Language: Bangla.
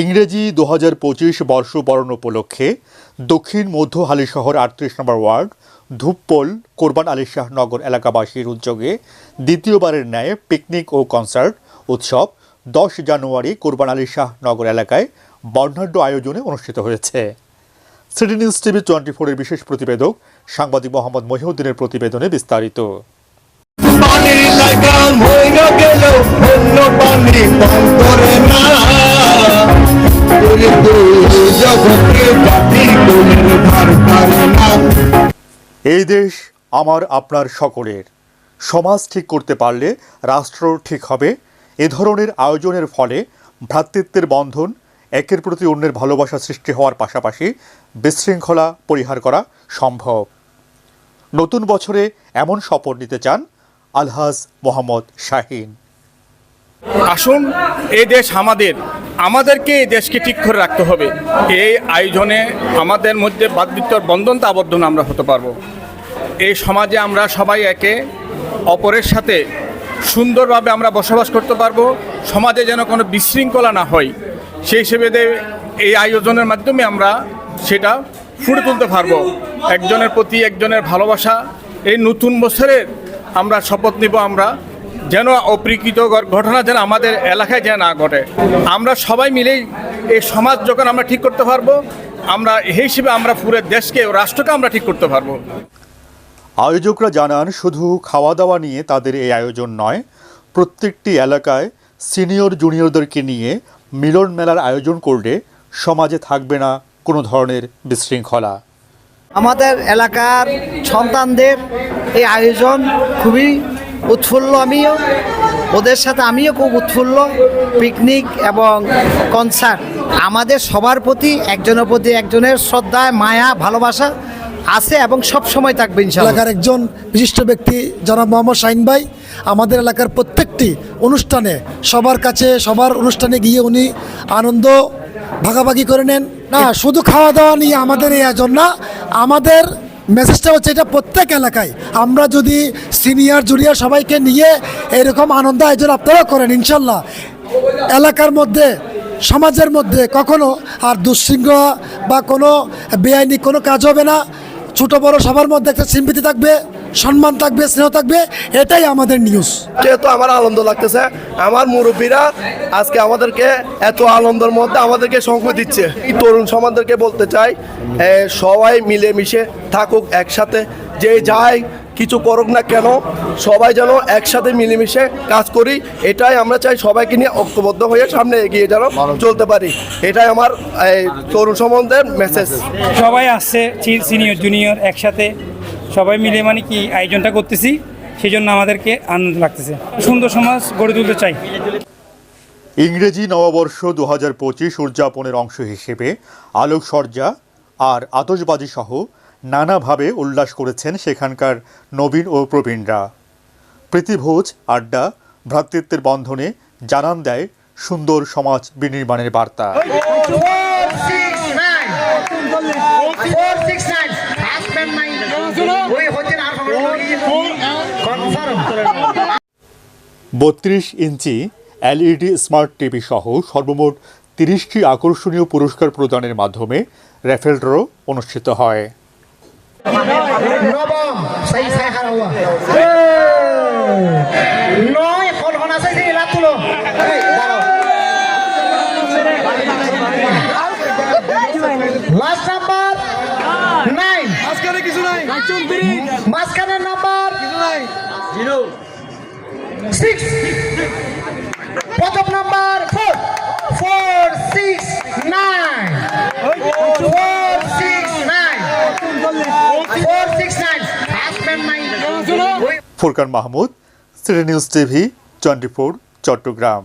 ইংরেজি দু হাজার পঁচিশ বর্ষবরণ উপলক্ষে দক্ষিণ মধ্য হালিশহর আটত্রিশ নম্বর ওয়ার্ড, ধূপপোল, কোরবান আলী শাহ নগর এলাকাবাসীর উদ্যোগে দ্বিতীয়বারের ন্যায় পিকনিক ও কনসার্ট উৎসব দশ জানুয়ারি কোরবান আলী শাহ নগর এলাকায় বর্ণাঢ্য আয়োজনে অনুষ্ঠিত হয়েছে। সিডি নিউজ টিভি টোয়েন্টি ফোরের বিশেষ প্রতিবেদক সাংবাদিক মোহাম্মদ মহিউদ্দিনের প্রতিবেদনে বিস্তারিত। মইরা গেল, অন্য পানি পান করে না। এই দেশ আমার আপনার সকলের। সমাজ ঠিক করতে পারলে রাষ্ট্র ঠিক হবে। এ ধরনের আয়োজনের ফলে ভ্রাতৃত্বের বন্ধন, একের প্রতি অন্যের ভালোবাসা সৃষ্টি হওয়ার পাশাপাশি বিশৃঙ্খলা পরিহার করা সম্ভব। নতুন বছরে এমন শপথ নিতে চান আলহাজ মোহাম্মদ শাহিন। আসুন এ দেশ আমাদের, আমাদেরকে এই দেশকে ঠিক করে রাখতে হবে। এই আয়োজনে আমাদের মধ্যে বাদবিত্তর বন্ধনটা আবদ্ধ আমরা হতে পারব। এই সমাজে আমরা সবাই একে অপরের সাথে সুন্দরভাবে আমরা বসবাস করতে পারব। সমাজে যেন কোনো বিশৃঙ্খলা না হয়। সেই হিসেবে এই আয়োজনের মাধ্যমে আমরা সেটা ফুটে তুলতে পারব। একজনের প্রতি একজনের ভালোবাসা, এই নতুন বছরের আমরা শপথ নিব আমরা, যেন অপ্রীকৃত ঘটনা যেন আমাদের এলাকায় যেন না ঘটে। আমরা সবাই মিলেই এই সমাজ যখন আমরা ঠিক করতে পারব, আমরা এই হিসেবে আমরা পুরো দেশকে রাষ্ট্রকে আমরা ঠিক করতে পারব। আয়োজকরা জানান, শুধু খাওয়া দাওয়া নিয়ে তাদের এই আয়োজন নয়, প্রত্যেকটি এলাকায় সিনিয়র জুনিয়রদেরকে নিয়ে মিলন মেলার আয়োজন করলে সমাজে থাকবে না কোনো ধরনের বিশৃঙ্খলা। আমাদের এলাকার সন্তানদের এই আয়োজন খুবই উৎফুল্ল আমিও। ওদের সাথে আমিও খুব উৎফুল্ল। পিকনিক এবং কনসার্ট। আমাদের সবার প্রতি, একজনের প্রতি একজনের শ্রদ্ধা, মায়া, ভালোবাসা আছে এবং সব সময় থাকবে এলাকার একজন বিশিষ্ট ব্যক্তি, জনাব মোহাম্মদ শাহিন ভাই, আমাদের এলাকার প্রত্যেকটি অনুষ্ঠানে, সবার কাছে, সবার অনুষ্ঠানে গিয়ে উনি আনন্দ ভাগাভাগি করে নেন। না, শুধু খাওয়া দাওয়া নিয়ে আমাদের এই আয়োজন না আমাদের মেসেজটা হচ্ছে এটা প্রত্যেক এলাকায়। আমরা যদি সিনিয়র জুনিয়র সবাইকে নিয়ে এরকম আনন্দ আয়োজন আপনারাও করেন, ইনশাল্লাহ। এলাকার মধ্যে, সমাজের মধ্যে কখনো আর দুঃশৃঙ্খলা বা কোনো বেআইনি কোনো কাজ হবে না। ছোটো বড়ো সবার মধ্যে একটা সিম্পিতি থাকবে। সম্মান থাকবে স্নেহ থাকবে এটাই আমাদের নিউজ যেহেতু আমার আনন্দ লাগতেছে? আমার মুরব্বীরা আজকে আমাদেরকে এত আনন্দের মধ্যে আমাদেরকে সঙ্গ দিচ্ছে। এই তরুণ সমাজদেরকে বলতে চাই সবাই মিলেমিশে থাকুক একসাথে যে যায় কিছু করুক না কেন সবাই যেন একসাথে মিলেমিশে কাজ করি এটাই আমরা চাই সবাইকে নিয়ে ঐক্যবদ্ধ হয়ে সামনে এগিয়ে যেন চলতে পারি। এটাই আমার তরুণ সম্বন্ধে মেসেজ সবাই আসছে সিনিয়র জুনিয়র একসাথে সবাই মিলে মানে কি আয়োজনটা করতেছি সেই জন্য আমাদেরকে আনন্দ লাগতেছে। সুন্দর সমাজ গড়ে তুলতে চাই। ইংরেজি নববর্ষ দু হাজার পঁচিশ উদযাপনের অংশ হিসেবে আলোকসজ্জা আর আতশবাজি সহ নানাভাবে উল্লাস করেছেন সেখানকার নবীন ও প্রবীণরা। প্রীতিভোজ, আড্ডা, ভ্রাতৃত্বের বন্ধনে জানান দেয় সুন্দর সমাজ বিনির্মাণের বার্তা। বত্রিশ ইঞ্চি এলইডি স্মার্ট টিভি সহ সর্বমোট তিরিশটি আকর্ষণীয় পুরস্কার প্রদানের মাধ্যমে র্যাফেল ড্র অনুষ্ঠিত হয়। লাস্ট নাম্বার নাইন মাঝখানে কিছু নাই। মাঝখানের নাম্বার জিরো। সিক্স প্রথম number four four six nine four six nine four six nine Furkan Mahmud city news TV twenty four Chattogram